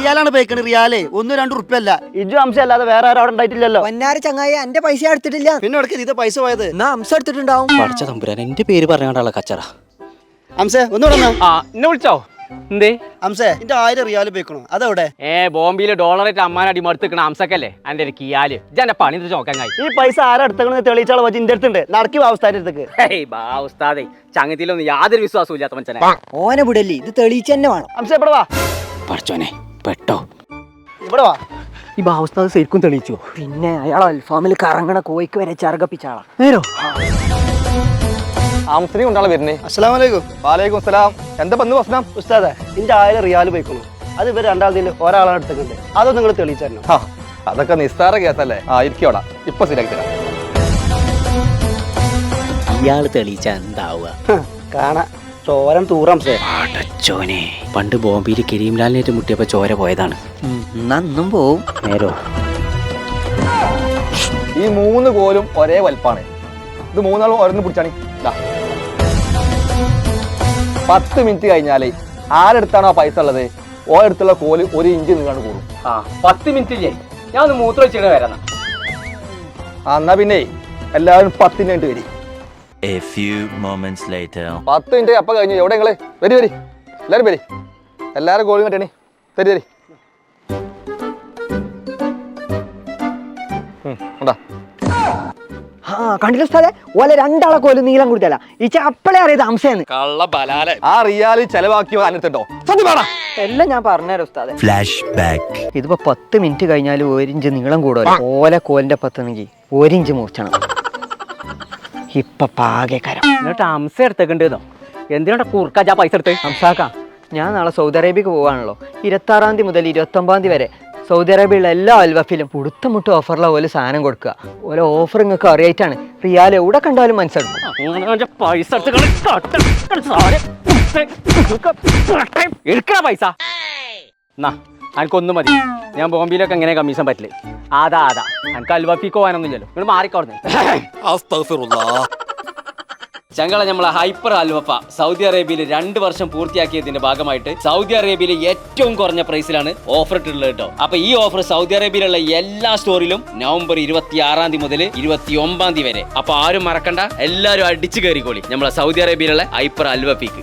റിയാലാണ് ബേക്കണ് റിയാലേ. ഒന്നും രണ്ടു ഉറുപ്പ്യല്ല. ഇജു അംശ അല്ലാതെ വേറെ ആരും അവിടെ ഉണ്ടായിട്ടില്ലല്ലോ. പൊന്നാര ചങ്ങായി എന്റെ പൈസ എടുത്തിട്ടില്ല. പിന്നെ ഇടയ്ക്ക് ഇത് പൈസ പോയത്? എന്നാ അംശ എടുത്തിട്ടുണ്ടാവും. പഠിച്ച തമ്പുരാൻ എന്റെ പേര് പറഞ്ഞാണ്ടുള്ള കച്ചറ. അംസേ ഒന്ന് ആ എന്നെ വിളിച്ചോ? എന്തേ? അംസേ എന്റെ ആയിരം റിയാൽ ബേക്കണോ അതെവിടെ? ഏ ബോംബെയിലെ ഡോളറേറ്റ് അടി മടുത്തിക്കണ അംസക്കല്ലേ എന്റെ ഒരു കിയാൽ. ഇജന്റെ പണി ഇത് ഈ പൈസ വച്ച് ഇന്റെ അടുത്തുണ്ട്. നടക്കി അടുത്തേക്ക്. ഹേയ് ചങ്ങത്തിലൊന്നും യാതൊരു വിശ്വാസവും ഇല്ലാത്ത മനുഷ്യനെ. ഓനെ വിടല്ലേ? ഇത് തെളിയിച്ച് തന്നെ വേണം. അംസേ ഇവിടെ വാ. പഠിച്ചോനെ. പെട്ടോ. ഇവിടെ വാ. ഈ ബാ ഉസ്താദ് ശരിക്കും തെളിയിച്ചു? പിന്നെ അയാൾ അൽഫാമിൽ കറങ്ങണ കോയിക്ക് വരെ ചറുകപ്പിച്ചാളാ നേരോ? ആംസരി കൊണ്ടാണ് വരുന്നേ. അസ്സലാം വലൈക്കും വാലൈക്കും സലാം എന്താ പന്ന് പ്രശ്നം ഉസ്താദെ എന്റെ ആയിരം റിയാൽ പോയിക്കോളൂ. അത് ഇവർ രണ്ടാമതിൽ ഒരാളാണ് എടുത്തിട്ടുണ്ട്. അതൊന്നും നിങ്ങൾ തെളിയിച്ചു തരണം അതൊക്കെ നിസ്സാര കേസല്ലേ? ആ ഇരിക്കോടാ. ഇപ്പൊ ശരിയാക്കി തരാം. ഇയാൾ തെളിയിച്ച എന്താവുക? കാണാ. ചോരൻ തൂറംസേ അടച്ചോനെ പണ്ട് ബോംബെയിൽ കരീംലാലിനേറ്റ് മുട്ടിയപ്പോ ചോര പോയതാണ്. നന്നും പോവും. നേരോ? ഈ മൂന്ന് പോലും ഒരേ വലുപ്പാണ്. ഇത് മൂന്നാളും ഓരോന്ന് പിടിച്ചാണ്. പത്ത് മിനിറ്റ് കഴിഞ്ഞാൽ ആരെടുത്താണോ ആ പൈസ ഉള്ളത്? ഓരടുത്തുള്ള കോൽ ഒരു ഇഞ്ച് നീങ്ങാണ്ട് കൂടും. ആ പത്ത് മിനിറ്റ് ഇല്ലേ? ഞാൻ ഒന്ന് മൂത്രം വെച്ചിട്ട് വരാം എന്നാ. പിന്നെ എല്ലാവരും പത്തിനായിട്ട് വരി. A few moments later. പത്ത് മിനിറ്റ് അപ്പം കഴിഞ്ഞു. എവിടെ നിങ്ങൾ? വരി വരി. എല്ലാവരും വരി. എല്ലാവരും ഗോളി കട്ടണി തരി തരി ഉണ്ടാ ആ കണ്ടില്ല സ്ഥലേ ഓലെ രണ്ടാളെ കോൽ നീളം കൊടുത്തല്ല ഈ അപ്പളെ അറിയത് അംസേന്ന് കള്ള ബലാലെ. ആ റിയാൽ ചെലവാക്കിയോ അനത്തുണ്ടോ സത്യം വേണം എല്ലാം ഞാൻ പറഞ്ഞുതരാം ഉസ്താദെ. Flashback. ഇതിപ്പോ പത്ത് മിനിറ്റ് കഴിഞ്ഞാൽ ഒരിഞ്ച് നീളം കൂടുതൽ ഓല കോലിന്റെ പത്തുന്നെങ്കിൽ ഒരിഞ്ച് മൂർച്ചണം ഇപ്പൊ പാകെ കരം എന്നിട്ട് അംസ എടുത്തേക്കണ്ടോ എന്തിനാ കുറുക്കാ പൈസ എടുത്ത് ഹംസാക്ക ഞാൻ നാളെ സൗദി അറേബ്യക്ക് പോവാണല്ലോ ഇരുപത്തി ആറാം തീയതി മുതൽ ഇരുപത്തി ഒമ്പതാം തീയതി വരെ സൗദി അറേബ്യയിലുള്ള എല്ലാ അൽവഫിലും പുടുത്തമുട്ട് ഓഫറിലെ ഓൽ സാധനം കൊടുക്കുക ഓരോ ഓഫർ നിങ്ങൾക്ക് അറിയായിട്ടാണ് റിയാൽ എവിടെ കണ്ടാലും മനസ്സിലാക്കും പൈസ എടുത്ത് എനിക്കൊന്നും മതി. ഞാൻ ബോംബെയിലൊക്കെ എങ്ങനെ കമ്മീഷൻ പറ്റില്ലേ അതാ അതാ എനിക്ക് അൽവഫിക്ക് പോകാനൊന്നുമില്ലല്ലോ നിങ്ങൾ മാറിക്കോർന്ന് ചങ്കള നമ്മളെ ഹൈപ്പർ അൽവഫ സൗദി അറേബ്യയിൽ രണ്ട് വർഷം പൂർത്തിയാക്കിയതിന്റെ ഭാഗമായിട്ട് സൗദി അറേബ്യയിലെ ഏറ്റവും കുറഞ്ഞ പ്രൈസിലാണ് ഓഫർ ഇട്ടുള്ളത് കേട്ടോ. അപ്പൊ ഈ ഓഫർ സൗദി അറേബ്യയിലുള്ള എല്ലാ സ്റ്റോറിലും നവംബർ ഇരുപത്തി ആറാം തീയതി മുതൽ ഇരുപത്തി ഒമ്പതാം തീയതി വരെ. അപ്പൊ ആരും മറക്കണ്ട. എല്ലാവരും അടിച്ചു കയറിക്കോളി നമ്മളെ സൗദി അറേബ്യയിലുള്ള ഹൈപ്പർ അൽവഫിക്ക്.